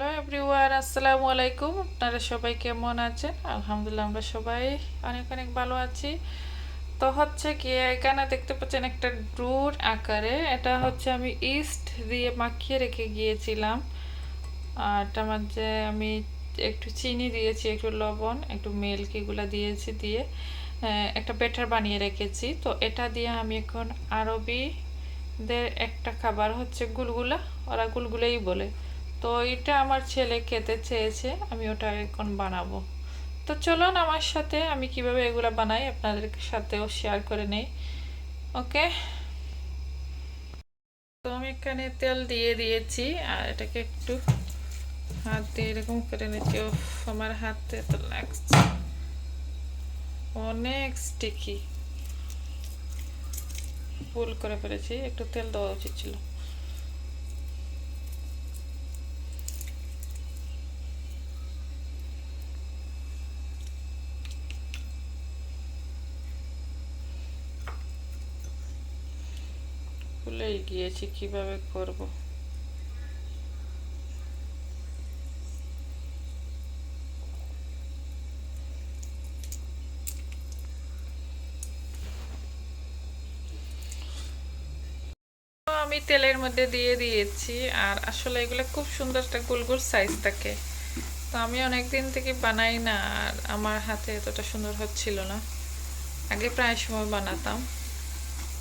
Hello everyone আসসালামু আলাইকুম আপনারা সবাই কেমন আছেন? আলহামদুলিল্লাহ, আমরা সবাই অনেক অনেক ভালো আছি। তো হচ্ছে কি, এখানে দেখতে পাচ্ছেন একটা ড্রুর আকারে। এটা হচ্ছে আমি ইস্ট দিয়ে মাখিয়ে রেখে গিয়েছিলাম। আর এটার মধ্যে আমি একটু চিনি দিয়েছি, একটু লবণ, একটু মিল্ক এগুলো দিয়েছি দিয়ে একটা ব্যাটার বানিয়ে রেখেছি। তো এটা দিয়ে আমি এখন আরবিদের একটা খাবার হচ্ছে গুলগুলা, ওরা গুলগুলাই বলে। তো এটা আমার ছেলে খেতে চেয়েছে, আমি ওটা এখন বানাবো। তো চলুন আমার সাথে, আমি কীভাবে এগুলো বানাই আপনাদের সাথেও শেয়ার করে নেই। ওকে তো আমি এখানে তেল দিয়ে দিয়েছি, আর এটাকে একটু হাত দিয়ে এরকম করে নিচ্ছি। ও আমার হাতে তো লাগছে। অনেক স্টিকি ভুল করে ফেলেছি, একটু তেল দেওয়া উচিত ছিল। ভুলেই গিয়েছি, কীভাবে করব? আমি তেলের মধ্যে দিয়ে দিয়েছি, আর আসলে এগুলো খুব সুন্দর একটা গোল গোল সাইজ থাকে। তো আমি অনেক দিন থেকে বানাই না, আর আমার হাতে এতটা সুন্দর হচ্ছিল না। আগে প্রায় সময় বানাতাম।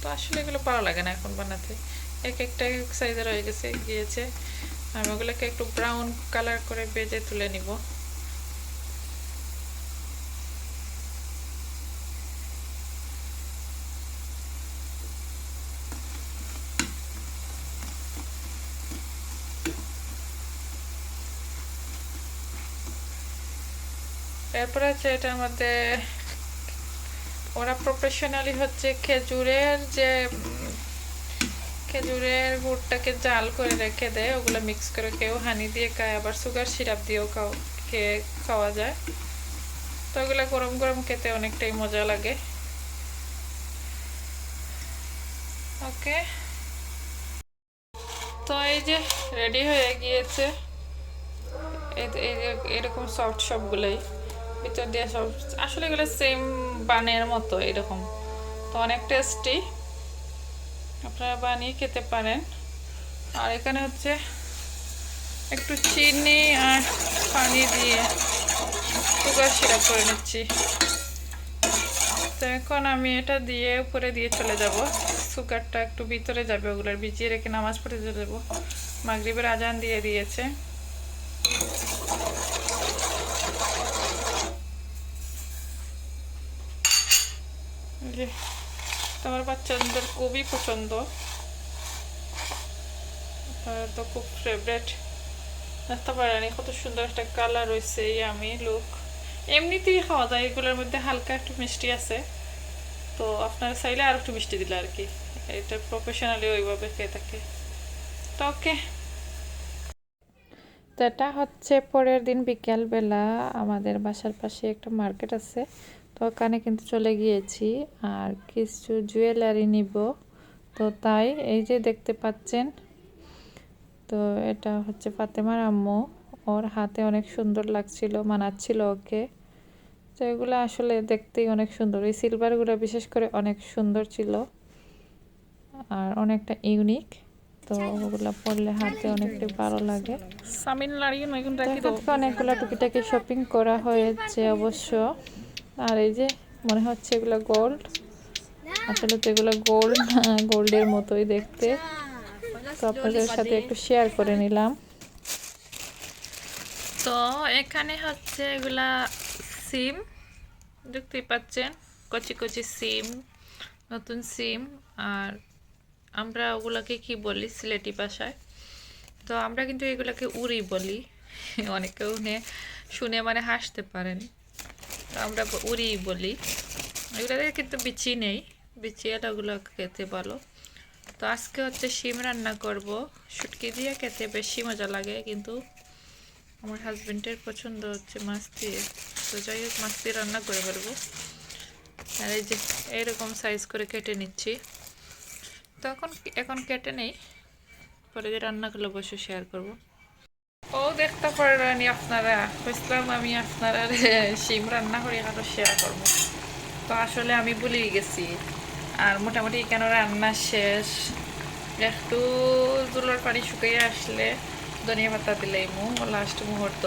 তো আসলে এগুলো ভালো লাগে না এখন বানাতে। এক একটা এক সাইজের হয়ে গেছে, গিয়েছে। আমি ওগুলোকে একটু ব্রাউন কালার করে বেজে তুলে নিব। এরপরে আছে এটার মধ্যে ওরা প্রফেশনালি হচ্ছে খেজুরের যে, খেজুরের গুড়টাকে জাল করে রেখে দেয়, ওগুলো মিক্স করে কেউ হানি দিয়ে খায়, আবার সুগার সিরাপ দিয়েও খাও, খেয়ে খাওয়া যায়। তো ওগুলো গরম গরম খেতে অনেকটাই মজা লাগে। ওকে। তো এই যে রেডি হয়ে গিয়েছে। এরকম সফট সবগুলোই ভিতর দিয়ে সব, আসলে এগুলো সেম বানের মতো, এরকম। তো অনেক টেস্টি আপনারা বানিয়ে খেতে পারেন। আর এখানে হচ্ছে একটু চিনি আর পানি দিয়ে সুগার সিরাপ করে নিচ্ছি। তো এখন আমি এটা দিয়ে উপরে দিয়ে চলে যাব। সুগারটা একটু ভিতরে যাবে ওগুলোর ভিজিয়ে রেখে নামাজ পড়ে চলে যাব। মাগরিবের আজান দিয়ে দিয়েছে। যে তোমার বাচ্চাদের খুবই পছন্দ। তো খুব ফেভারেট বুঝতে পারেনি কত সুন্দর একটা কালার রয়েছে আমি লুক এমনিতেই খাওয়া যায়, এগুলোর মধ্যে হালকা একটু মিষ্টি আছে। তো আপনারা চাইলে আর একটু মিষ্টি দিলে আর কি এটা প্রফেশনালি ওইভাবে খেয়ে থাকে। তো ওকে। তো এটা হচ্ছে পরের দিন বিকেলবেলা। আমাদের বাসার পাশে একটা মার্কেট আছে। তো ওখানে কিন্তু চলে গিয়েছি। আর কিছু জুয়েলারি নিব। তো তাই এই যে দেখতে পাচ্ছেন তো এটা হচ্ছে ফাতেমার আম্মু। ওর হাতে অনেক সুন্দর লাগছিল মানাচ্ছিল ওকে। তো এগুলো আসলে দেখতেই অনেক সুন্দর। এই সিলভারগুলো বিশেষ করে অনেক সুন্দর ছিল। আর অনেকটা ইউনিক তো ওগুলো পরলে হাতে অনেকটা ভালো লাগে। অনেকগুলো টুকিটাকি শপিং করা হয়েছে অবশ্য। আর এই যে মনে হচ্ছে এগুলো গোল্ড আসলে তো এগুলো গোল্ড না, গোল্ডের মতোই দেখতে। তো আপনাদের সাথে একটু শেয়ার করে নিলাম। তো এখানে হচ্ছে এগুলা সিম, দেখতেই পাচ্ছেন, কচি কচি সিম, নতুন সিম। আর আমরা ওগুলাকে কি বলি? সিলেটি ভাষায়। তো আমরা কিন্তু এগুলাকে উড়ি বলি। অনেকে শুনে শুনে মানে হাসতে পারেন। আমরা উড়ি বলি। এগুলোতে কিন্তু বিচি নেই। বিচি এলাগুলো খেতে ভালো। তো আজকে হচ্ছে শিম রান্না করব। শুটকি দিয়ে খেতে বেশি মজা লাগে, কিন্তু আমার হাজবেন্ডের পছন্দ হচ্ছে মাছ দিয়ে তো যাই হোক মাছ দিয়ে রান্না করে ফেলব। আর এই যে এইরকম সাইজ করে কেটে নিচ্ছি। তখন এখন কেটে নেই। পরে যে রান্না করলে অবশ্যই শেয়ার করব। ও দেখতে পারেন আপনারা বুঝলাম আমি আপনারা শিম রান্না করে আরও শেয়ার করব। তো আসলে আমি ভুলে গেছি। আর মোটামুটি কেন রান্না শেষ? একটু জুলোর পানি শুকিয়ে আসলে ধনিয়া পাতা দিলে মু লাস্ট মুহূর্ত।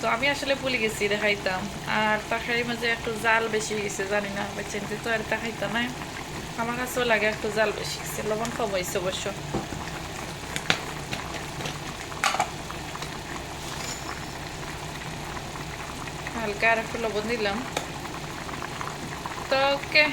তো আমি আসলে ভুলে গেছি দেখাইতাম। আর তরকারির মাঝে একটু জাল বেশি গেছে, জানি না বেচেনতে তো আর দেখাইতাম আমার কাছেও লাগে একটু জাল বেশি গেছে লবণ কম হয়েছে অবশ্য। হালকা আর একটু লবণ দিলাম। তো ওকে।